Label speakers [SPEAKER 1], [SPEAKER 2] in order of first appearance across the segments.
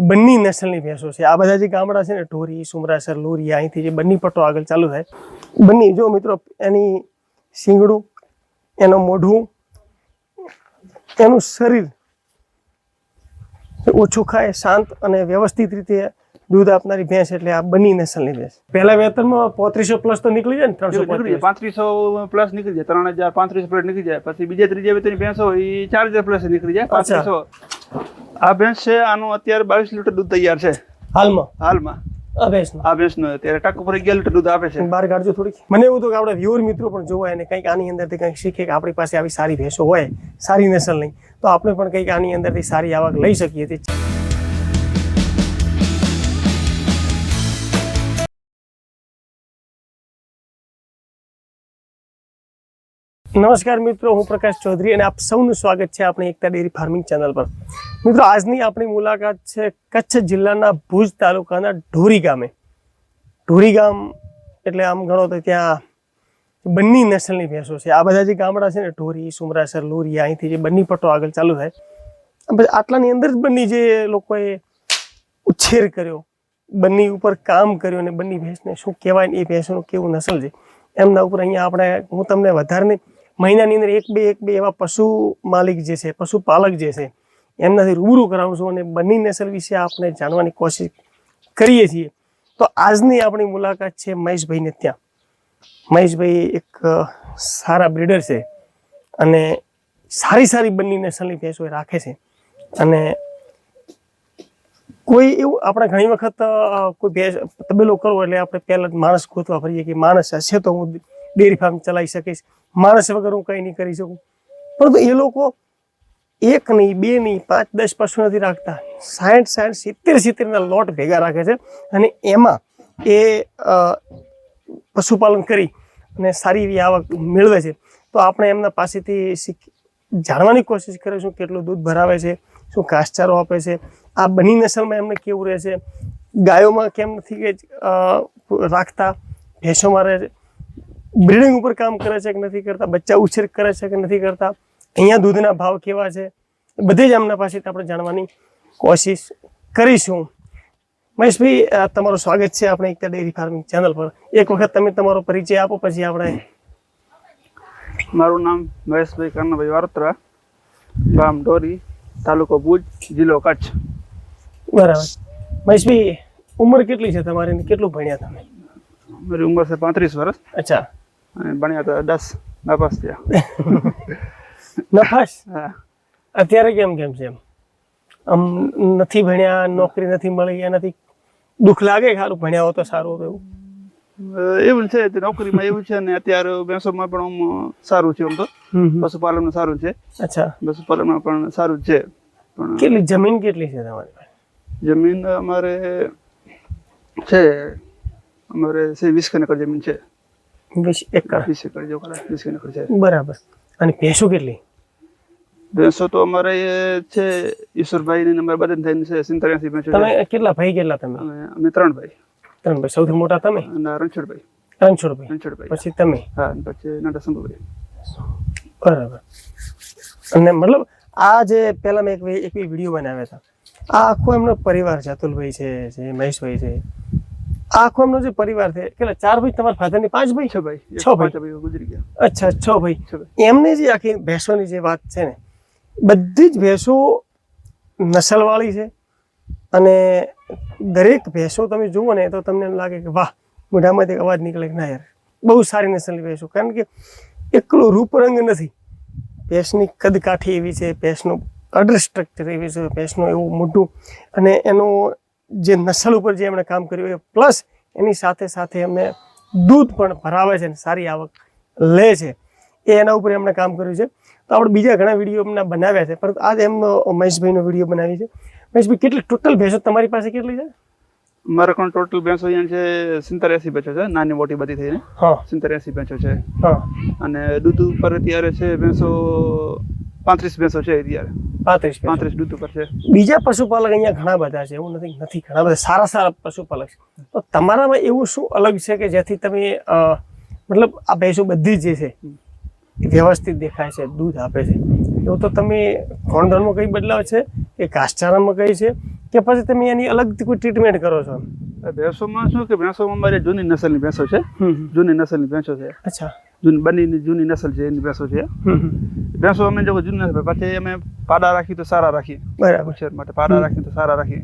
[SPEAKER 1] બંની નસલની ભેંસો છે. આ બધા જે ગામડા છે ને, ઢોરી, સુમરાસર લોરી અહીંથી જે બંને પટ્ટો આગળ ચાલુ થાય. બંને જો મિત્રો, એની શીંગડું, એનું મોઢું, એનું શરીર ઓછું ખાય, શાંત અને વ્યવસ્થિત રીતે દૂધ આપનારી ભેંસ એટલે આ બની નસલની ભેંસ. પહેલા વેતનમાં પોત્રીસો પ્લસ તો નીકળી જાય ને ત્રણસો
[SPEAKER 2] પાંત્રીસો. પ્લસ નીકળી જાય ત્રણ હજાર પાંત્રીસો પ્લસ નીકળી જાય પછી બીજા ત્રીજા વેતનની ભેંસ હોય એ ચાર હજાર પ્લસ નીકળી જાય પાંત્રીસો. આ ભેંસ છે આનું અત્યારે બાવીસ લીટર દૂધ તૈયાર છે.
[SPEAKER 1] હાલમાં?
[SPEAKER 2] હાલમાં.
[SPEAKER 1] આ ભેંસનું?
[SPEAKER 2] આ ભેંસનું અત્યારે ટાંકુ પર અગિયાર લીટર દૂધ આપે છે.
[SPEAKER 1] બહાર કાઢજો થોડીક. મને એવું હતું કે આપણે વ્યુઅર મિત્રો પણ અને કંઈક આની અંદરથી કંઈક શીખે કે આપણી પાસે આવી સારી ભેંસો હોય સારી નસલની તો આપણે પણ કંઈક આની અંદરથી સારી આવક લઈ શકીએ તે નમસ્કાર મિત્રો, હું પ્રકાશ ચૌધરી અને આપ સૌનું સ્વાગત છે આપણી એકતા ડેરી ફાર્મિંગ ચેનલ પર. મિત્રો, આજની આપણી મુલાકાત છે કચ્છ જિલ્લાના ભુજ તાલુકાના ઢોરી ગામે. ઢોરી ગામ એટલે આમ ગણો તો ત્યાં બંની નસલની ભેંસો છે. આ બધા જે ગામડા છે ને, ઢોરી, સુમરાસર લોરી અહીંથી જે બંની પટ્ટો આગળ ચાલુ થાય આટલાની અંદર જ બંની જે લોકોએ ઉછેર કર્યો, બંની ઉપર કામ કર્યું અને બંની ભેંસને શું કહેવાય એ ભેંસોનું કેવું નસલ છે, એમના ઉપર અહીંયા આપણે, હું તમને વધારે નહીં મહિનાની અંદર એક બે એક બે એવા પશુ માલિક જે છે પશુપાલક જે છે, એમનાથી રૂબરૂ કરાવું અને બંની નસલ વિશે આપણે જાણવાની કોશિશ કરીએ છીએ. તો આજની આપણી મુલાકાત છે મહેશભાઈને ત્યાં. મહેશભાઈ એક સારા બ્રીડર છે અને સારી સારી બંની નસલની ભેંસો રાખે છે. અને કોઈ એવું, આપણે ઘણી વખત કોઈ તબેલો કરવો એટલે આપણે પહેલાં જ માણસ ગોતવા ફરીએ કે માણસ હશે તો હું ડેરી ફાર્મ ચલાવી શકીશ માણસ વગર હું કંઈ નહીં કરી શકું. પરંતુ એ લોકો એક નહીં, બે નહીં, પાંચ, દસ પશુ નથી રાખતા. સાઠ સાઠ, સિત્તેર, સિત્તેરના લોટ ભેગા રાખે છે અને એમાં એ પશુપાલન કરી અને સારી એવી આવક મેળવે છે. તો આપણે એમના પાસેથી જાણવાની કોશિશ કરીશું કેટલું દૂધ ભરાવે છે, શું ઘાસચારો આપે છે. આ બની નસલમાં એમને કેવું રહે છે? ગાયોમાં કેમ નથી રાખતા? ભેંસોમાં રહે છે? બ્રીડિંગ ઉપર કામ કરે છે કે નથી કરતા? બચ્ચા ઉછેર કરે છે કે નથી કરતા? અહીંયા દૂધના ભાવ કેવા છે? બધે જ આમના પાસેથી આપણે જાણવાની કોશિશ કરીશું. મહેશભાઈ તમારું સ્વાગત છે આપણે એકતા ડેરી ફાર્મિંગ ચેનલ પર. એક વખત તમે તમારો પરિચય આપો પછી આપણે
[SPEAKER 2] મારું નામ મહેશભાઈ કર્ણભાઈ વારોત્રા ગામ ડોરી તાલુકો ભુજ જિલ્લો કચ્છ.
[SPEAKER 1] બરાબર. મહેશભાઈ ઉંમર કેટલી છે તમારી કેટલું ભણ્યા તમે?
[SPEAKER 2] મારી ઉંમર છે પાંત્રીસ વર્ષ.
[SPEAKER 1] અચ્છા.
[SPEAKER 2] અને ભણ્યા તો દસ નાપાસ થયા.
[SPEAKER 1] નફાસ
[SPEAKER 2] હા.
[SPEAKER 1] અત્યારે કેમ કેમ છે એમ? આમ નથી ભણ્યા નોકરી નથી મળી એનાથી દુઃખ લાગે સારું ભણ્યા હો તો સારું હતું એવું?
[SPEAKER 2] એવું છે નોકરીમાં એવું છે ને અત્યારે ભેંસોમાં પણ આમ સારું છે આમ તો. પશુપાલનમાં સારું છે.
[SPEAKER 1] અચ્છા.
[SPEAKER 2] પશુપાલનમાં પણ સારું છે. પણ
[SPEAKER 1] કેટલી જમીન કેટલી છે તમારી?
[SPEAKER 2] જમીન અમારે છે અમારે વીસ કનેકર જમીન છે.
[SPEAKER 1] વીસ એકર.
[SPEAKER 2] વીસ એકર જેવું ખરા વીસ એકર છે
[SPEAKER 1] બરાબર. અને ભેંસો કેટલી?
[SPEAKER 2] ભેંસો તો અમારે છે ઈશ્વરભાઈ ને અમારે બધા થઈને છે સિત્તેરસી ભેંસો
[SPEAKER 1] તમે કેટલા ભાઈ કેટલા તમે?
[SPEAKER 2] અમે ત્રણ ભાઈ.
[SPEAKER 1] ત્રણ ભાઈ. સૌથી મોટા તમે?
[SPEAKER 2] અને રણછોડભાઈ.
[SPEAKER 1] રણછોડભાઈ.
[SPEAKER 2] રણછોડભાઈ
[SPEAKER 1] પછી તમે?
[SPEAKER 2] હા. પછી નાટા શંભુભાઈ
[SPEAKER 1] બરાબર. અને મતલબ આ જે પહેલા મેં એક એક વીડિયો બનાવ્યા હતા. આ આખો એમનો પરિવાર છે અતુલભાઈ છે જે મહેશભાઈ છે. આખો એમનો જે પરિવાર છે કેટલા ચાર ભાઈ તમારા ફાધરની પાંચ ભાઈ?
[SPEAKER 2] છ ભાઈ.
[SPEAKER 1] છ ભાઈ.
[SPEAKER 2] ગુજરી ગયા.
[SPEAKER 1] અચ્છા છ ભાઈ. એમને જે આખી ભેંસોની જે વાત છે ને બધી જ ભેંસો નસલવાળી છે. અને દરેક ભેંસો તમે જુઓ ને તો તમને એમ લાગે કે વાહ મોઢામાંથી અવાજ નીકળે કે ના યાર બહુ સારી નસલની ભેંસો. કારણ કે એકલો રૂપરંગ નથી. ભેંસની કદકાઠી એવી છે ભેંસનું અડર સ્ટ્રક્ચર એવી છે ભેંસનું એવું મોટું અને એનું જે નસલ ઉપર જે એમણે કામ કર્યું એ પ્લસ એની સાથે સાથે એમને દૂધ પણ ભરાવે છે અને સારી આવક લે છે. એ એના ઉપર એમણે કામ કર્યું છે. તો આપણે બીજા ઘણા વીડિયો એમના બનાવ્યા છે. પરંતુ આજ એમનો મહેશભાઈનો વીડિયો બનાવી છે. મહેશભાઈ કેટલી ટોટલ ભેંસો તમારી પાસે કેટલી છે?
[SPEAKER 2] મારે પણ ટોટલ ભેંસો છે? સિત્તેર એસી ભેંસો છે. નાની મોટી બધી થઈને. સિત્તેર એસી ભેંસો છે.
[SPEAKER 1] હા.
[SPEAKER 2] અને દૂધ ઉપર અત્યારે છે ભેંસો પાંત્રીસ ભેંસો છે અત્યારે
[SPEAKER 1] પાંત્રીસ
[SPEAKER 2] પાંત્રીસ દૂધ ઉપર છે.
[SPEAKER 1] બીજા પશુપાલક અહીંયા ઘણા બધા છે એવું નથી નથી ઘણા બધા સારા સારા પશુપાલક છે. તો તમારામાં એવું શું અલગ છે કે જેથી તમે મતલબ આ ભેંસો બધી જે છે વ્યવસ્થિત દેખાય છે દૂધ આપે છે? એવું તો તમે ખોણધરમાં કઈ બદલાવ છે કે ઘાસચારામાં કઈ છે? કે પછી તમે એની અલગથી કોઈ ટ્રીટમેન્ટ કરો છો?
[SPEAKER 2] ભેંસોમાં શું કે ભેંસોમાં અમારે જૂની નસલની ભેંસો છે? જૂની નસલની ભેંસો છે.
[SPEAKER 1] અચ્છા.
[SPEAKER 2] જૂની બંનેની જૂની નસલ છે એની ભેંસો છે. ભેંસો અમે જો જૂની નસલ પાછી અમે પાડા રાખી તો સારા રાખીએ.
[SPEAKER 1] બરાબર.
[SPEAKER 2] છે માટે પાડા રાખીએ તો સારા રાખીએ.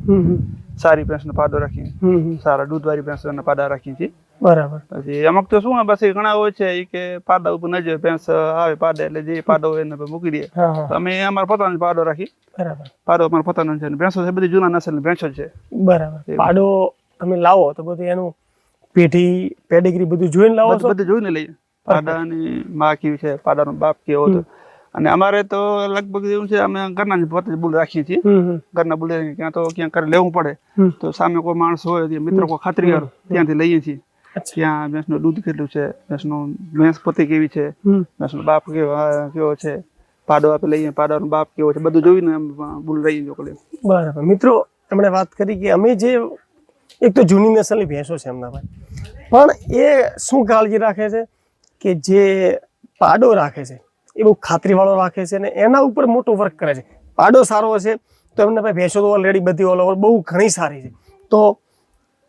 [SPEAKER 2] સારી ભેંસનો પાડો રાખીએ. સારા દૂધવાળી ભેંસોના પાડા રાખીએ છીએ.
[SPEAKER 1] બરાબર.
[SPEAKER 2] પછી અમુક તો શું પછી ઘણા હોય છે એ કે પાડા ઉપર ન જોઈએ ભેંસ આવે પાડે એટલે જે પાડો હોય એને મૂકી દઈએ. અમે અમારા પોતાનો પાડો રાખી
[SPEAKER 1] બરાબર.
[SPEAKER 2] પાડો અમારો પોતાનો છે ભેંસો છે બધી જૂના નસલની ભેંસો છે.
[SPEAKER 1] બરાબર. પાડો તમે લાવો તો બધું એનું પેઢી પેડિગ્રી બધું જોઈને લાવો છો?
[SPEAKER 2] બધું જોઈને લઈએ. પાડાની માં કેવી છે પાડાનો બાપ કેવો હતો. અને અમારે તો લગભગ એવું છે અમે ઘરના પોતે બુલ રાખીએ છીએ. ઘરના બુલ ક્યાં તો ક્યાં કરે લેવું પડે. તો સામે કોઈ માણસ હોય મિત્રો કોઈ ખાતરીવાર ત્યાંથી લઈએ છીએ. ત્યાં ભેંસનું દૂધ કેટલું છે ભેંસનું ભેંસ પોતે કેવી છે ભેંસનો બાપ કેવો કેવો છે. પાડો આપણે લઈએ પાડાનો બાપ કેવો છે બધું જોઈને બુલ રહી જોડે
[SPEAKER 1] બરાબર. મિત્રો એમણે વાત કરી કે અમે જે એક તો જૂની નસલની ભેંસો છે એમના ભાઈ. પણ એ શું કાળજી રાખે છે કે જે પાડો રાખે છે, એ બહુ ખાતરીવાળો રાખે છે અને એના ઉપર મોટો વર્ક કરે છે. પાડો સારો હશે તો એમને ભાઈ ભેંસો તો ઓલરેડી બધી ઓલ ઓવર બહુ ઘણી સારી છે. તો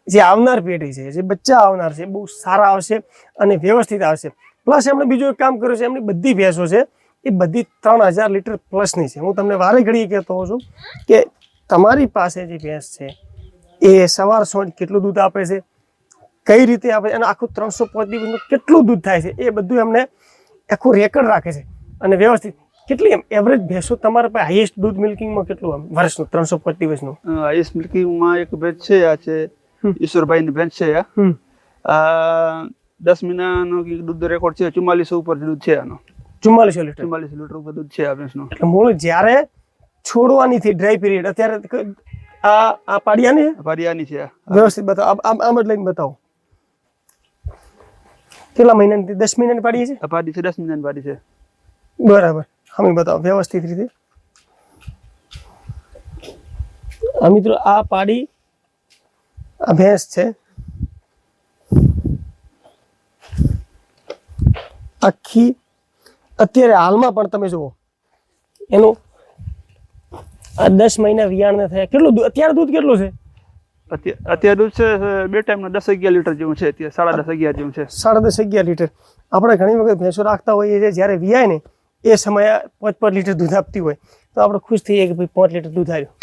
[SPEAKER 1] જે આવનાર પેઢી છે, જે બચ્ચા આવનાર છે બહુ સારા આવશે અને વ્યવસ્થિત આવશે. પ્લસ એમણે બીજું એક કામ કર્યું છે, એમની બધી ભેંસો છે, એ બધી ત્રણ હજાર લીટર પ્લસની છે. હું તમને વારે ઘડીએ કહેતો હોઉં છું કે તમારી પાસે જે ભેંસ છે એ સવાર સાંજ કેટલું દૂધ આપે છે? કઈ રીતે આપે અને આખું ત્રણસો પાંચ દિવસનું કેટલું દૂધ થાય છે? એ બધું એમને આખું રેકર્ડ રાખે છે. અને વ્યવસ્થિત કેટલી એમ એવરેજ ભેંસો તમારા પાસે હાઈએસ્ટ દૂધ મિલ્કિંગમાં કેટલું આમ વર્ષનું ત્રણસો પાંચ દિવસનું?
[SPEAKER 2] હાઈએસ્ટ મિલ્કિંગમાં એક ભેંસ છે આ છે. ઈશ્વરભાઈની ભેંસ છે આ. દસ મહિનાનો દૂધ રેકોર્ડ છે ચુમ્માલીસો ઉપર દૂધ છે આનો.
[SPEAKER 1] ચુમ્માલીસો લીટર?
[SPEAKER 2] ચુમ્માલીસો લીટર ઉપર દૂધ છે આ ભેંસનું.
[SPEAKER 1] એટલે મૂળ જ્યારે છોડવાની થી ડ્રાય પીરિયડ અત્યારે આ આ પાડિયાની છે?
[SPEAKER 2] પારિયાની છે.
[SPEAKER 1] વ્યવસ્થિત બતાવો. આમ- આમ જ લઈને બતાવો. કેટલા મહિનાની દસ મહિનાની પાડી છે?
[SPEAKER 2] પાડી છે દસ મહિનાની પાડી છે.
[SPEAKER 1] બરાબર. અમે બતાવો વ્યવસ્થિત રીતે. આ મિત્રો આ પાડી આ ભેંસ છે. આખી અત્યારે હાલમાં પણ તમે જુઓ એનું દસ મહિના વિયાણને થયા. કેટલું અત્યારે દૂધ કેટલું છે?
[SPEAKER 2] અત્યારે અત્યારે દૂધ છે બે ટાઈમના દસ અગિયાર લીટર જેવું છે અત્યારે સાડા દસ અગિયાર જેવું છે.
[SPEAKER 1] સાડા દસ અગિયાર લીટર. આપણે ઘણી વખત ભેંસો રાખતા હોઈએ છીએ જ્યારે વિયાય ને એ સમયે પાંચ પાંચ લીટર દૂધ આપતી હોય. તો આપણે ખુશ થઈએ કે ભાઈ પાંચ લીટર દૂધ આવ્યું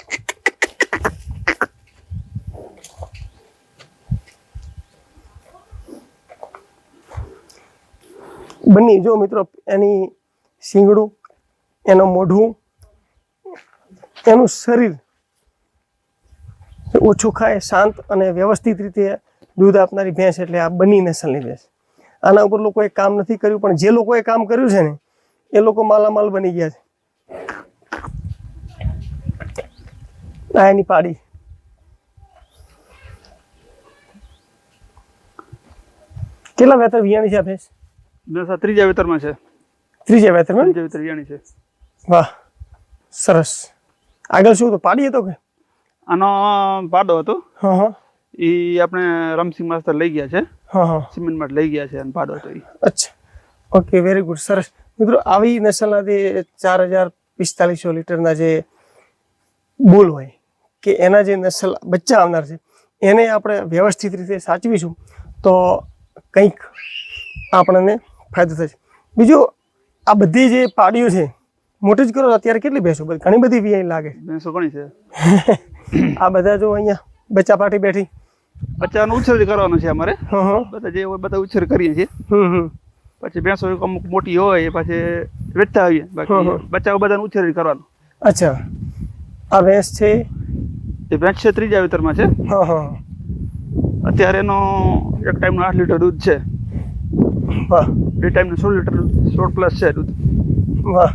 [SPEAKER 1] બંને જો મિત્રો એની શીંગડું એનું મોઢું એનું શરીર ઓછું ખાય શાંત અને વ્યવસ્થિત રીતે દૂધ આપનારી ભેંસ એટલે આ બની નસલની ભેંસ. આના ઉપર લોકોએ કામ નથી કર્યું પણ જે લોકોએ કામ કર્યું છે ને એ લોકો માલામાલ બની ગયા છે. આ એની પાડી. કેટલા વેતર વિયાણી છે આ ભેંસ?
[SPEAKER 2] દસ ત્રીજા વેતરમાં છે.
[SPEAKER 1] ત્રીજા વેતરમાં?
[SPEAKER 2] ત્રીજા વેતર વિયાણી છે.
[SPEAKER 1] વાહ સરસ. આગળ શું હતું? પાડી હતો કે?
[SPEAKER 2] આનો પાડો હતો.
[SPEAKER 1] હા હા.
[SPEAKER 2] એ આપણે રમસિંહ માસ્તર લઈ ગયા છે.
[SPEAKER 1] હા હા.
[SPEAKER 2] સિમેન્ટ માટે લઈ ગયા છે અને પાડો હતો એ
[SPEAKER 1] અચ્છા. ઓકે વેરી ગુડ સરસ. મિત્રો આવી નસલના જે ચાર હજાર પિસ્તાલીસો લીટરના જે બોલ હોય કે એના જે નસલ બચ્ચા આવનાર છે એને આપણે વ્યવસ્થિત રીતે સાચવીશું તો કંઈક આપણને ફાયદો થશે. બીજું આ બધી જે પાડીઓ છે મોટી જ કરો અત્યારે કેટલી ભેંસો? બધી ઘણી બધી વીઆઈ લાગે.
[SPEAKER 2] ભેંસો ઘણી છે.
[SPEAKER 1] આ બધા જો અહીંયા બચ્ચા પાટી બેઠી.
[SPEAKER 2] બચ્ચાનો ઉછેર કરવાનો છે અમારે. બધા જે હોય બધા ઉછેર કરીએ છીએ. પછી ભેંસો અમુક મોટી હોય એ પછી વેચતા આવીએ. બાકી બચ્ચા બધાને ઉછેર કરવાનો.
[SPEAKER 1] અચ્છા. આ ભેંસ છે?
[SPEAKER 2] એ ભેંસ છે ત્રીજા વેતરમાં છે.
[SPEAKER 1] હા હા.
[SPEAKER 2] અત્યારે એનો એક ટાઈમનું આઠ લીટર દૂધ છે.
[SPEAKER 1] વાહ.
[SPEAKER 2] બે ટાઈમનું સોળ લીટર સોળ પ્લસ છે દૂધ.
[SPEAKER 1] વાહ.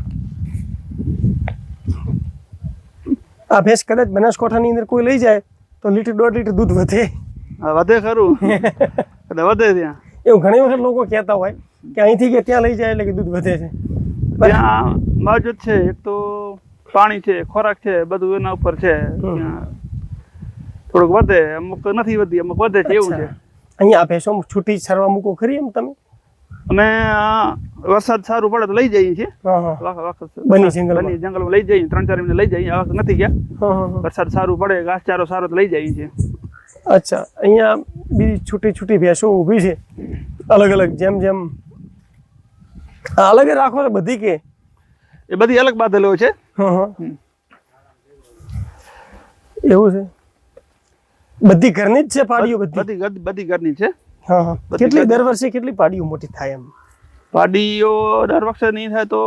[SPEAKER 1] આ ભેંસ કદાચ બનાસકાંઠાની અંદર કોઈ લઈ જાય તો લીટર દોઢ લીટર દૂધ વધે.
[SPEAKER 2] વધે ખરું. વધે ત્યાં.
[SPEAKER 1] એવું ઘણી વખત લોકો કહેતા હોય કે અહીંથી કે ત્યાં લઈ જાય એટલે કે દૂધ વધે છે.
[SPEAKER 2] ત્યાં બાજુ છે એક તો પાણી છે ખોરાક છે બધું એના ઉપર છે. થોડુંક વધે અમુક નથી વધી અમુક વધે છે એવું છે.
[SPEAKER 1] અહીંયા આ ભેંસો છૂટી છરવા મૂકો ખરી એમ તમે?
[SPEAKER 2] અમે વરસાદ સારું પડે તો લઈ જઈએ છીએ.
[SPEAKER 1] બની જંગલમાં.
[SPEAKER 2] લઈ જઈએ. ત્રણ ચાર મહિને લઈ જઈએ. આ વખત નથી ગયા. વરસાદ સારું પડે ઘાસચારો સારો તો લઈ જઈએ છીએ.
[SPEAKER 1] અચ્છા અહીંયા બીજી છૂટી છૂટી ભેંસો ઊભી છે. અલગ અલગ જેમ જેમ. અલગ રાખો ને બધી કે?
[SPEAKER 2] એ બધી અલગ બાંધેલો છે.
[SPEAKER 1] હા હા.
[SPEAKER 2] હમ.
[SPEAKER 1] એવું છે? બધી ઘરની જ છે પાડીઓ બધી-
[SPEAKER 2] બધી ઘરની છે.
[SPEAKER 1] હા કેટલી દર વર્ષે કેટલી પાડીઓ મોટી થાય એમ?
[SPEAKER 2] પાડીઓ દર વખતે નહીં થાય તો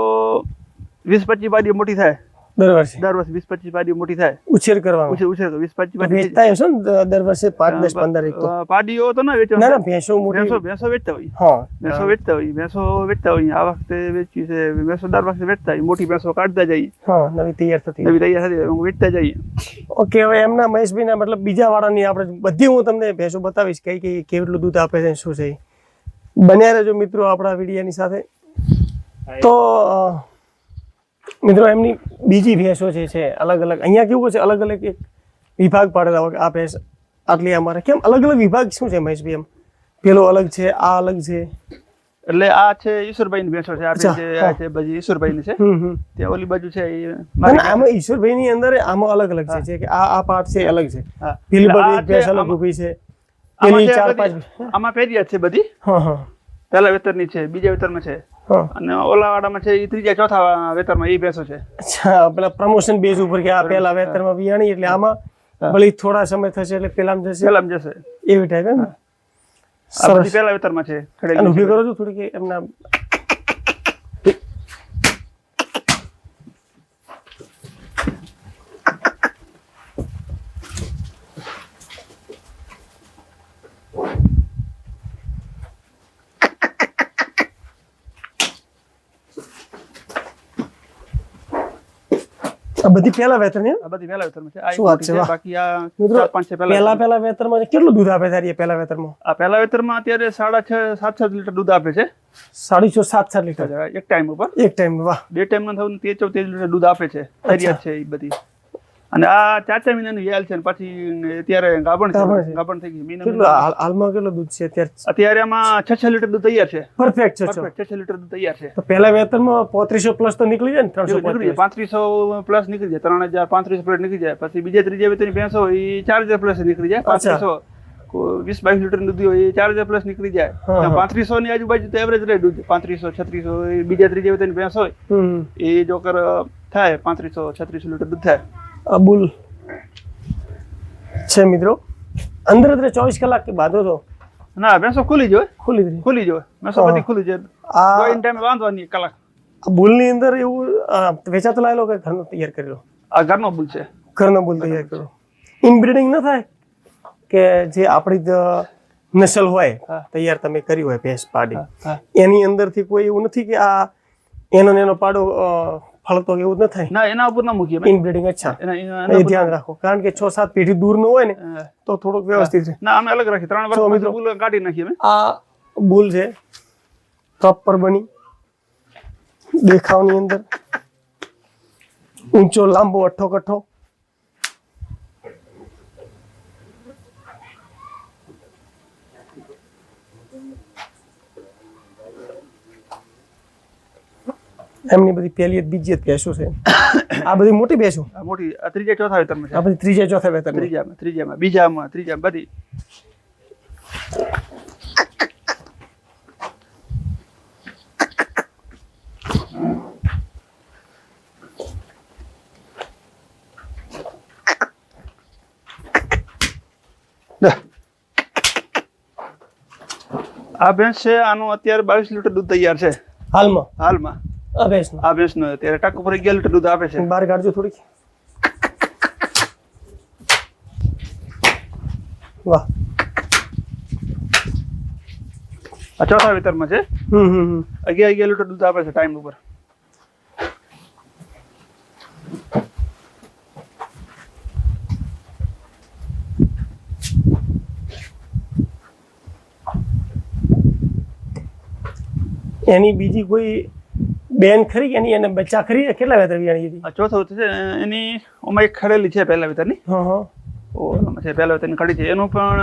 [SPEAKER 2] વીસ પચીસ પાડીઓ મોટી થાય.
[SPEAKER 1] દર વર્ષે.
[SPEAKER 2] દર વર્ષે વીસ પચીસ પાડીઓ મોટી થાય.
[SPEAKER 1] ઉછેર કરવાનો.
[SPEAKER 2] ઉછેર ઉછેર વીસ પચીસ પાડી
[SPEAKER 1] વેચતા હશો ને દર વર્ષે પાંચ દસ પંદર એક
[SPEAKER 2] પાડીઓ તો ના વેચો
[SPEAKER 1] ના ના ભેંસો
[SPEAKER 2] ભેંસો
[SPEAKER 1] મોટી.
[SPEAKER 2] ભેંસો વેચતા હોય.
[SPEAKER 1] હા.
[SPEAKER 2] ભેંસો વેચતા હોય. ભેંસો વેચતા હોય. આ વખતે વેચી છે. ભેંસો દર વખતે વેચતા હોય. મોટી ભેંસો કાઢતા જઈએ.
[SPEAKER 1] હા નવી તૈયાર થતી
[SPEAKER 2] નવી તૈયાર થતી હું વેચતા જઈએ.
[SPEAKER 1] ઓકે હવે એમના મહેશભાઈના મતલબ બીજા વાળાની આપણે બધી હું તમને ભેંસો બતાવીશ. કઈ કઈ કેટલું દૂધ આપે છે શું છે. બન્યા રહેજો મિત્રો આપણા વિડીયોની સાથે. તો મિત્રો એમની બીજી ભેંસો જે છે અલગ અલગ અહીંયા કેવું છે અલગ અલગ એક વિભાગ પાડેલા હોય આ ભેંસ આટલી અમારે. કેમ અલગ અલગ વિભાગ શું છે મહેશભાઈ એમ? પેલો અલગ છે આ અલગ છે.
[SPEAKER 2] એટલે આ છે ઈશ્વરભાઈ ની ભેંસો છે આ છે આ છે બધી ઈશ્વરભાઈ ની છે.
[SPEAKER 1] હમ હમ.
[SPEAKER 2] ઓલી બાજુ છે એ
[SPEAKER 1] આમાં ઈશ્વરભાઈ ની અંદર આમાં અલગ અલગ છે કે આ આ પાર્ટ છે અલગ છે. પેલી એક
[SPEAKER 2] છે,
[SPEAKER 1] ભેંસ અલગ ઊભી છે. પેલી ચાર પાંચ
[SPEAKER 2] આમાં ફેરિયાત છે બધી?
[SPEAKER 1] હા હા.
[SPEAKER 2] પહેલા વેતરની છે બીજા વેતરમાં છે. અને ઓલાવાડામાં છે એ ત્રીજા ચોથા વેતરમાં એ ભેંસો છે.
[SPEAKER 1] અચ્છા પેલા પ્રમોશન બેઝ ઉપર કે આ પેલા વેતરમાં વિયાણી એટલે આમાં ભલે થોડા સમય થશે એટલે પેલામ જશે.
[SPEAKER 2] પેલામ જશે.
[SPEAKER 1] એવી ટાઈપ એમ
[SPEAKER 2] પહેલા વેતરમાં છે.
[SPEAKER 1] અને કરો છો થોડી કે એમના આ બધી પહેલા વેતર ને
[SPEAKER 2] આ બધી પહેલા વેતરમાં છે. આ
[SPEAKER 1] શું વાત છે,
[SPEAKER 2] બાકી આ
[SPEAKER 1] મિત્રો,
[SPEAKER 2] પાંચ છે પહેલા પહેલા
[SPEAKER 1] પહેલા વેતરમાં કેટલું દૂધ આપે છે પહેલા વેતરમાં
[SPEAKER 2] આ પહેલા વેતરમાં અત્યારે સાડા છ સાત સાત લીટર દૂધ આપે છે.
[SPEAKER 1] સાડી છ સાત સાત લીટર?
[SPEAKER 2] એક ટાઈમ ઉપર.
[SPEAKER 1] એક ટાઈમ વાહ.
[SPEAKER 2] બે ટાઈમ ના થવું તેર ચૌદ લીટર દૂધ આપે છે. ફરિયાદ છે એ બધી. અને આ ચાર ચાર મહિનાની વેલ છે પછી અત્યારે ગાભણ છે. ગાભણ થઈ ગઈ મહિના
[SPEAKER 1] હાલમાં કેટલું દૂધ છે અત્યારે?
[SPEAKER 2] અત્યારે આમાં છ છ લીટર દૂધ તૈયાર છે.
[SPEAKER 1] પરફેક્ટ છે છ
[SPEAKER 2] છ લીટર દૂધ તૈયાર છે.
[SPEAKER 1] તો પહેલા વેતનમાં પોત્રીસો પ્લસ તો નીકળી જાય ને ત્રણસો
[SPEAKER 2] નીકળી જાય. પાંત્રીસો. પ્લસ નીકળી જાય. ત્રણ હજાર પાંત્રીસો પ્લસ નીકળી જાય. પછી બીજા ત્રીજા વેતનની ભેંસ એ ચાર હજાર પ્લસ નીકળી જાય. પાંત્રીસો વીસ બાવીસ લીટર દૂધ હોય એ ચાર હજાર પ્લસ નીકળી. જાય. પાંત્રીસો ની આજુબાજુ તો એવરેજ રહે દૂધ. પાંત્રીસો છત્રીસો એ બીજા ત્રીજા ભેંસ હોય એ જો કર થાય પાંત્રીસો છત્રીસો લીટર દૂધ થાય.
[SPEAKER 1] અબુલ છે મિત્રો. અંદર અંદર ચોવીસ કલાક કે બાંધો છો
[SPEAKER 2] ના ભેંસો ખુલી જ હોય
[SPEAKER 1] ખુલી જ
[SPEAKER 2] ખુલી જ હોય ભેંસો બધી ખુલી જ
[SPEAKER 1] આ
[SPEAKER 2] ટાઈમે બાંધવાની કલાક.
[SPEAKER 1] બુલની અંદર એવું વેચાતો લાયેલો કે ઘરનો તૈયાર કરેલો?
[SPEAKER 2] આ ઘરનો બુલ છે.
[SPEAKER 1] ઘરનો બુલ તૈયાર કર્યો ઇનબ્રીડિંગ ન થાય? કે જે આપણી જ નસલ હોય તૈયાર તમે કરી હોય ભેંસ પાડી. એની અંદરથી કોઈ એવું નથી કે આ એનો એનો પાડો ફળતો એવું ન થાય.
[SPEAKER 2] ના એના ઉપર ના મૂકીએ.
[SPEAKER 1] ઇનબ્રીડિંગ અચ્છા એ ધ્યાન રાખો. કારણ કે છ સાત પેઢી દૂર ન હોય ને તો થોડુંક વ્યવસ્થિત છે.
[SPEAKER 2] ના અમે અલગ રાખીએ. ત્રણ વર્ષ
[SPEAKER 1] મિત્રો.
[SPEAKER 2] બુલ કાઢી નાખીએ અમે.
[SPEAKER 1] આ બુલ છે. પ્રોપર બની. દેખાવની અંદર. ઊંચો લાંબો અઠ્ઠો કઠ્ઠો એમની બધી પહેલી બીજી જ ભેંસો છે. આ બધી મોટી ભેંસો?
[SPEAKER 2] આ મોટી આ ત્રીજા ચોથા વેતરમાં છે
[SPEAKER 1] આ બધી ત્રીજા ચોથા વેતન
[SPEAKER 2] ત્રીજામાં ત્રીજામાં બીજામાં ત્રીજામાં બધી. આ ભેંસ છે આનું અત્યારે બાવીસ લીટર દૂધ તૈયાર છે.
[SPEAKER 1] હાલમાં?
[SPEAKER 2] હાલમાં.
[SPEAKER 1] આ ભેંસનો
[SPEAKER 2] આ ભેંસનું અત્યારે ટક ઉપર અગિયાર લીટર દૂધ આપે છે.
[SPEAKER 1] બહાર કાઢજો થોડીક. વાહ.
[SPEAKER 2] આ ચોથા વેતરમાં છે.
[SPEAKER 1] હમ હમ હમ.
[SPEAKER 2] અગિયાર અગિયાર લીટર દૂધ આપે છે ટાઈમ ઉપર.
[SPEAKER 1] એની બીજી કોઈ બેન ખરી એની એને બચ્ચા ખરી? કેટલા વેતર વિયાણી
[SPEAKER 2] ચોથો છે એની ઓમાં એક ખરેલી છે પહેલા વેતરની. છે પહેલા વેતરની ખડી છે. એનું પણ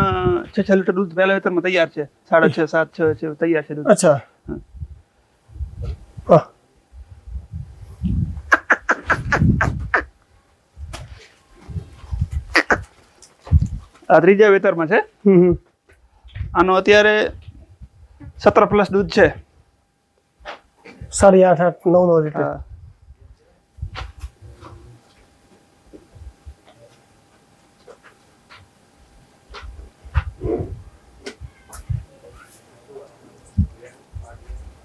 [SPEAKER 2] છ છ લીટર દૂધ પહેલા વેતરમાં તૈયાર છે. સાડા છ સાત છ છે તૈયાર છે દૂધ.
[SPEAKER 1] અચ્છા.
[SPEAKER 2] આ ત્રીજા વેતરમાં છે. આનો અત્યારે સત્તર પ્લસ દૂધ છે.
[SPEAKER 1] સાડી આઠ આઠ નવ નવ લીટર.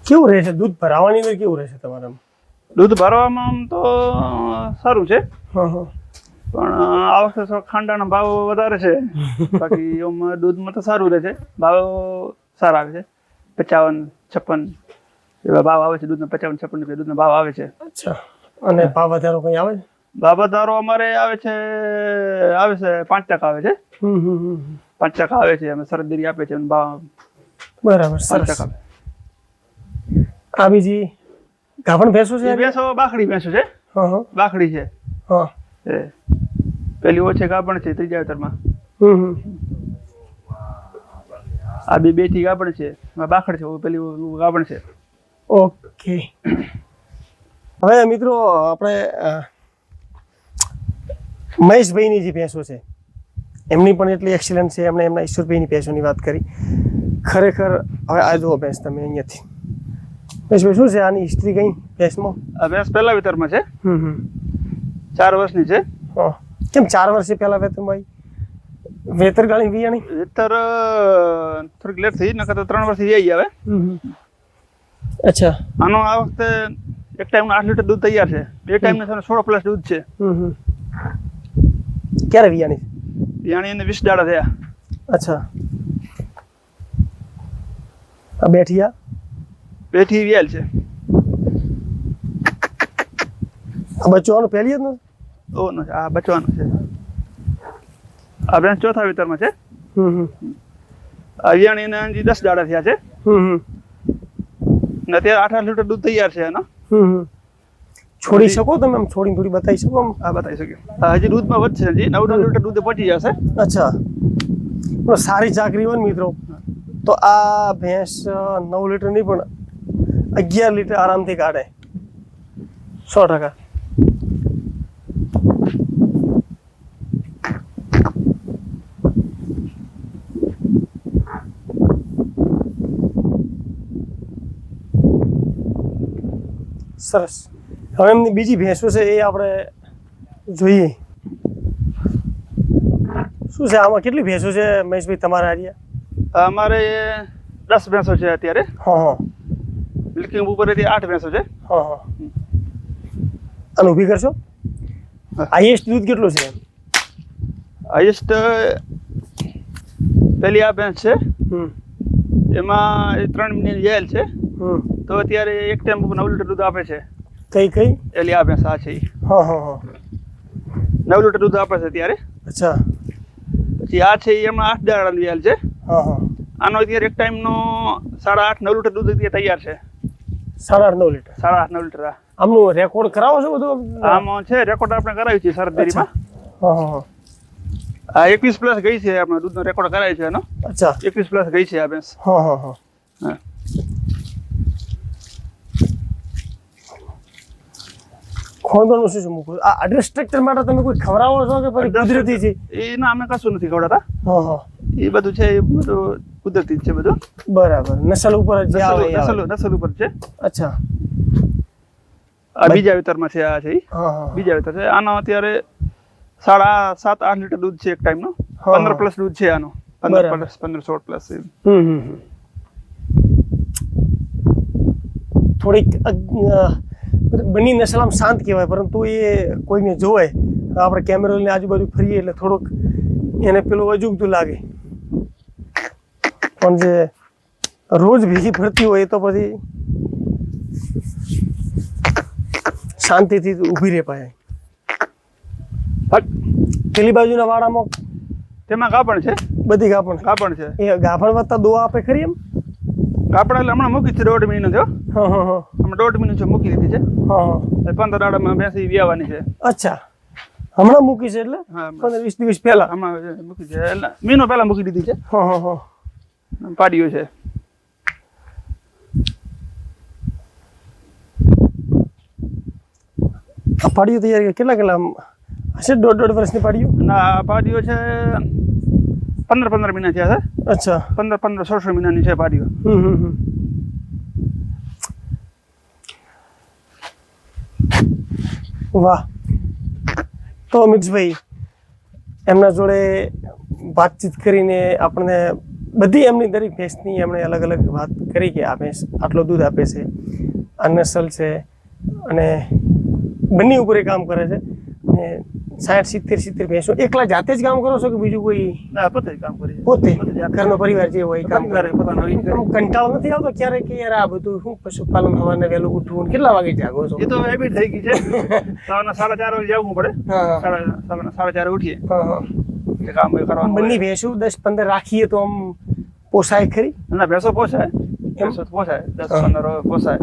[SPEAKER 2] કેવું
[SPEAKER 1] કેવું રહેશે? દૂધ ભરાવાની અંદર કેવું રહેશે તમારે
[SPEAKER 2] દૂધ ભરવામાં આમ તો સારું છે. પણ આ વખતે ખાંડાના ભાવ વધારે છે. બાકી દૂધમાં તો સારું રહે છે. ભાવ સારા આવે છે. પચાવન છપ્પન. એવા ભાવ આવે છે દૂધના પચાવન છપ્પન રૂપિયા દૂધના ભાવ આવે છે.
[SPEAKER 1] અચ્છા. અને ભાવ વધારો કઈ આવે? છે
[SPEAKER 2] બાબતદારો અમારે આવે છે આવે છે પાંચ ટકા આવે છે. પાંચ ટકા આવે છે અમે સરદીરી આપે છે ભાવ
[SPEAKER 1] બરાબર સરસ. આ બીજી ગાભણ ભેંસો છે
[SPEAKER 2] ભેંસો બાખડી ભેંસો છે. બાખડી છે.
[SPEAKER 1] હા.
[SPEAKER 2] એ. પેલી ઓછે ગાભણ છે ત્રીજા વેતરમાં
[SPEAKER 1] હમ હમ.
[SPEAKER 2] આ બે બેથી ગાભણ છે બાખડ છે પેલી ગાભણ છે.
[SPEAKER 1] ઓકે. હવે મિત્રો આપણે મહેશભાઈની જે ભેંસો છે એમની પણ એટલી એક્સિલન્ટ છે એમણે એમના ઈશ્વરભાઈની ભેંસોની વાત કરી. ખરેખર હવે આ જુઓ ભેંસ તમે અહીંયાથી. મહેશભાઈ શું છે આની હિસ્ટ્રી કઈ ભેંસમાં?
[SPEAKER 2] આ ભેંસ પહેલા વેતરમાં છે.
[SPEAKER 1] હમ હમ.
[SPEAKER 2] ચાર વર્ષની છે.
[SPEAKER 1] કેમ ચાર વર્ષે પહેલા વેતરમાં આવી વેતર ગાળી વિયાણી?
[SPEAKER 2] વેતર થોડીક લેટ થઈ નકર તો ત્રણ વર્ષથી આવી. આવે
[SPEAKER 1] અચ્છા.
[SPEAKER 2] આનો આ વખતે એક ટાઈમ આઠ લીટર દૂધ તૈયાર છે. બે ટાઈમ સોળ પ્લસ દૂધ છે.
[SPEAKER 1] ક્યારે વિયાણી?
[SPEAKER 2] વિયાણી એને વીસ દાડા થયા.
[SPEAKER 1] અચ્છા. આ બેઠી આ
[SPEAKER 2] બેઠી વ્યાલ છે.
[SPEAKER 1] આ બચવાનું પહેલી જ નથી
[SPEAKER 2] ઓનો આ બચવાનો છે. આ બ્રાન્ચ ચોથા વિતરમાં છે.
[SPEAKER 1] હમ હમ.
[SPEAKER 2] આ વિયાણી એને હજી દસ દાડા થયા છે.
[SPEAKER 1] હમ હમ.
[SPEAKER 2] ને અત્યારે આઠ આઠ લીટર દૂધ તૈયાર છે એના.
[SPEAKER 1] છોડી શકો તમે? આમ છોડીને થોડી બતાવી શકો આમ?
[SPEAKER 2] આ બતાવી શકીએ. હજી દૂધમાં વધશે હજી. નવ નવ લીટર દૂધ પહોંચી જશે.
[SPEAKER 1] અચ્છા. સારી ચાકરી હોય ને મિત્રો તો આ ભેંસ નવ લીટર નહીં પણ અગિયાર લીટર આરામથી કાઢે. સો ટકા. સરસ. હવે એમની બીજી ભેંસો છે એ આપણે જોઈએ. શું છે આમાં કેટલી ભેંસો છે મહેશભાઈ તમારા આર્યા
[SPEAKER 2] અમારે દસ ભેંસો છે અત્યારે.
[SPEAKER 1] હા હા.
[SPEAKER 2] મિલ્કિંગ ઉપરથી આઠ ભેંસો છે.
[SPEAKER 1] હા હા. અને ઊભી કરશો. હાઈએસ્ટ દૂધ કેટલું છે?
[SPEAKER 2] હાઈએસ્ટ પેલી આ ભેંસ છે. એમાં ત્રણ મહિનાની જેલ છે.
[SPEAKER 1] હમ.
[SPEAKER 2] તો અત્યારે એક ટાઈમ નવ લીટર દૂધ આપે છે.
[SPEAKER 1] કઈ કઈ?
[SPEAKER 2] એલી આ ભેંસ આ છે.
[SPEAKER 1] હા હા હા.
[SPEAKER 2] નવ લીટર દૂધ આપે છે અત્યારે.
[SPEAKER 1] અચ્છા.
[SPEAKER 2] પછી આ છે એમાં આઠ દાડા વેલ છે.
[SPEAKER 1] હા હા.
[SPEAKER 2] આનો અત્યારે એક ટાઈમનો સાડા આઠ નવ લીટર દૂધ અત્યારે તૈયાર છે.
[SPEAKER 1] સાડા આઠ નવ લીટર.
[SPEAKER 2] સાડા આઠ નવ લીટર.
[SPEAKER 1] આમનું રેકોર્ડ કરાવો છો બધું?
[SPEAKER 2] આમાં છે રેકોર્ડ આપણે કરાવ્યું છે સરદેરીમાં
[SPEAKER 1] હા હા હા.
[SPEAKER 2] આ એકવીસ પ્લસ ગઈ છે આપણે દૂધનો રેકોર્ડ કરાય છે એનો
[SPEAKER 1] અચ્છા.
[SPEAKER 2] એકવીસ પ્લસ ગઈ છે આ ભેંસ.
[SPEAKER 1] હા હા. હા. ખોંદવાનું શું મૂકવું આ અડ્રેસ સ્ટ્રક્ચર માટે તમે કોઈ ખવડાવો છો કે પછી કુદરતી છે?
[SPEAKER 2] એના અમે કશું નથી ખવડાતા.
[SPEAKER 1] હા હા.
[SPEAKER 2] એ બધું છે એ બધું કુદરતી છે બધું.
[SPEAKER 1] બરાબર. નસલ ઉપર જ આવે
[SPEAKER 2] નસલ નસલ ઉપર છે.
[SPEAKER 1] અચ્છા.
[SPEAKER 2] આ બીજા વિતરમાં છે આ છે બીજા વિતર છે. આનો અત્યારે સાડા સાત આઠ લીટર દૂધ છે એક ટાઈમનો. પંદર પ્લસ દૂધ છે આનો. પંદર પ્લસ પંદર સોળ પ્લસ.
[SPEAKER 1] થોડીક બંને નસલ આમ શાંત કહેવાય પરંતુ એ કોઈને જોવે આપણે કેમેરાની આજુબાજુ ફરીએ એટલે થોડુંક એને પેલું અજુગતું લાગે. પણ જે રોજ ભેગી ફરતી હોય એ તો પછી શાંતિથી ઊભી રહે પાય પેલી બાજુના વાડામાં
[SPEAKER 2] તેમાં કાપણ છે?
[SPEAKER 1] બધી કાપણ
[SPEAKER 2] કાપણ છે.
[SPEAKER 1] એ ગાભણ વત્તા દોવા આપે ખરી એમ?
[SPEAKER 2] કાપડ એટલે હમણાં મૂકી છે દોઢ મહિનો થયો.
[SPEAKER 1] હા હા હા.
[SPEAKER 2] દોઢ મહિનો છે મૂકી દીધી છે.
[SPEAKER 1] હા
[SPEAKER 2] પંદર દાડામાં બેસી વ્યાવાની છે.
[SPEAKER 1] અચ્છા. હમણાં મૂકી છે એટલે?
[SPEAKER 2] હા
[SPEAKER 1] પંદર વીસ દિવસ પહેલા?
[SPEAKER 2] હમણાં મૂકી છે. એટલે મહિનો પહેલા મૂકી દીધી છે.
[SPEAKER 1] હા હા હા.
[SPEAKER 2] પાડ્યો છે.
[SPEAKER 1] પાડ્યું તૈયાર કેટલા કેટલા હશે દોઢ દોઢ વર્ષની પાડ્યું
[SPEAKER 2] ના પાડ્યો છે પંદર પંદર મહિના થયા છે.
[SPEAKER 1] અચ્છા.
[SPEAKER 2] પંદર પંદર સોળસો સોળ મહિનાની છે પાડીઓ.
[SPEAKER 1] હમ હમ. વાહ. તો અમિતભાઈ, એમના જોડે વાતચીત કરીને આપણને બધી એમની દરેક ભેંસની એમણે અલગ અલગ વાત કરી કે આ ભેંસ આટલો દૂધ આપે છે, આ નસલ છે અને બંને ઉપર કામ કરે છે. અને સાઠ સિત્તેર સિત્તેર ભેંસો એકલા જાતે જ કામ કરો છો કે બીજું કોઈ?
[SPEAKER 2] ના પોતે જ કામ કરી
[SPEAKER 1] પોતે. ઘરનો પરિવાર જે હોય કામ કરે.
[SPEAKER 2] પોતાનો
[SPEAKER 1] કંટાળો નથી આવતો ક્યારે કે યાર આ બધું શું પશુપાલન સવારને વહેલું ઉઠવું કેટલા વાગે જાગો છો?
[SPEAKER 2] એ તો હેબિટ થઈ ગઈ છે. સવારના સાડા ચાર વાગે જવું પડે. સાડા સાડા ચાર ઉઠીએ.
[SPEAKER 1] હા.
[SPEAKER 2] કામ કરવાનું
[SPEAKER 1] બંને ભેંસો દસ પંદર રાખીએ તો આમ પોસાય ખરી?
[SPEAKER 2] ના ભેંસો પોસાય. ભેંસો પોસાય. દસ પંદર પોસાય.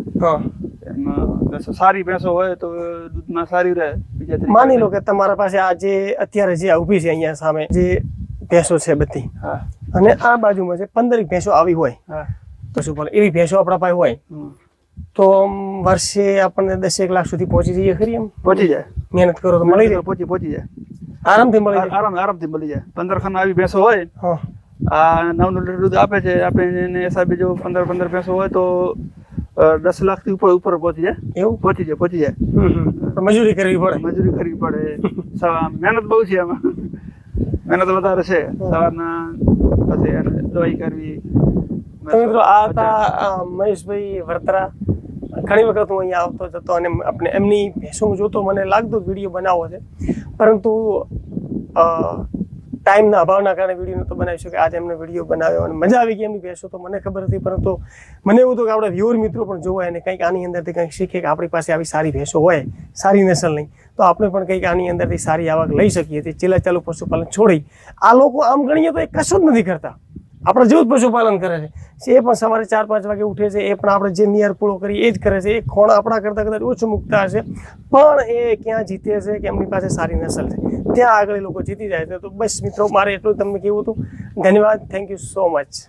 [SPEAKER 2] ભેંસો સારી ભેંસો હોય તો દૂધમાં સારી રહે. બીજા
[SPEAKER 1] માની લો કે તમારા પાસે આ જે અત્યારે જે ઊભી છે અહીંયા સામે જે ભેંસો છે બધી. અને આ બાજુમાં છે પંદર ભેંસો આવી હોય પશુપાલન એવી ભેંસો આપણા પાસે હોય તો વર્ષે આપણને દસેક લાખ સુધી પહોંચી જઈએ ખરી એમ?
[SPEAKER 2] પહોંચી જાય.
[SPEAKER 1] મહેનત કરો તો મળી જાય.
[SPEAKER 2] પહોંચી પહોંચી જાય.
[SPEAKER 1] આરામથી મળી જાય.
[SPEAKER 2] આરામ આરામથી મળી જાય. પંદર ખાના આવી ભેંસો હોય આ નવ લીટર દૂધ આપે છે. આપણે એને હિસાબે જો પંદર પંદર ભેંસો હોય તો અ, લાખથી ઉપર ઉપર પહોંચી જાય?
[SPEAKER 1] એવું?
[SPEAKER 2] પહોંચી જાય પહોંચી જાય.
[SPEAKER 1] મજૂરી કરવી પડે.
[SPEAKER 2] મજૂરી કરવી પડે. મહેનત બહુ છે એમાં મહેનત વધારે છે. સવારના પછી દવાઈ કરવી.
[SPEAKER 1] તો મિત્રો આ હતા મહેશભાઈ વર્તરા. ઘણી વખત હું અહીંયા આવતો જતો અને આપણે એમની ભેંસો જોતો મને લાગતું વીડિયો બનાવવો છે. પરંતુ અ, ટાઈમના અભાવના કારણે વીડિયો નહોતો બનાવી શક્યો. આજે એમને વીડિયો બનાવ્યો અને મજા આવી ગઈ એમની બેસો તો મને ખબર હતી, પરંતુ મને એવું હતું કે આપણે વ્યુઅર મિત્રો પણ જોવાય અને કંઈક આની અંદરથી કંઈક શીખે કે આપણી પાસે આવી સારી ભેંસો હોય, સારી નસલની તો આપણે પણ કંઈક આની અંદરથી સારી આવક લઈ શકીએ. છીએ ચીલા ચાલુ પશુપાલન છોડી આ લોકો આમ ગણીએ તો એ કશું જ નથી કરતા. આપણે જેવું જ પશુપાલન કરે છે. એ પણ સવારે ચાર, પાંચ વાગે ઉઠે છે, એ પણ આપણે જે નિયર પૂળો કરીએ, એ જ કરે છે. એ ખોણ આપણા કરતાં કદાચ ઓછું મૂકતા હશે, પણ એ ક્યાં જીતે છે કે એમની પાસે સારી નસલ છે? ત્યાં આગળ એ લોકો જીતી જાય છે. તો બસ મિત્રો, મારે એટલું તમને કહેવું હતું. ધન્યવાદ. Thank you so much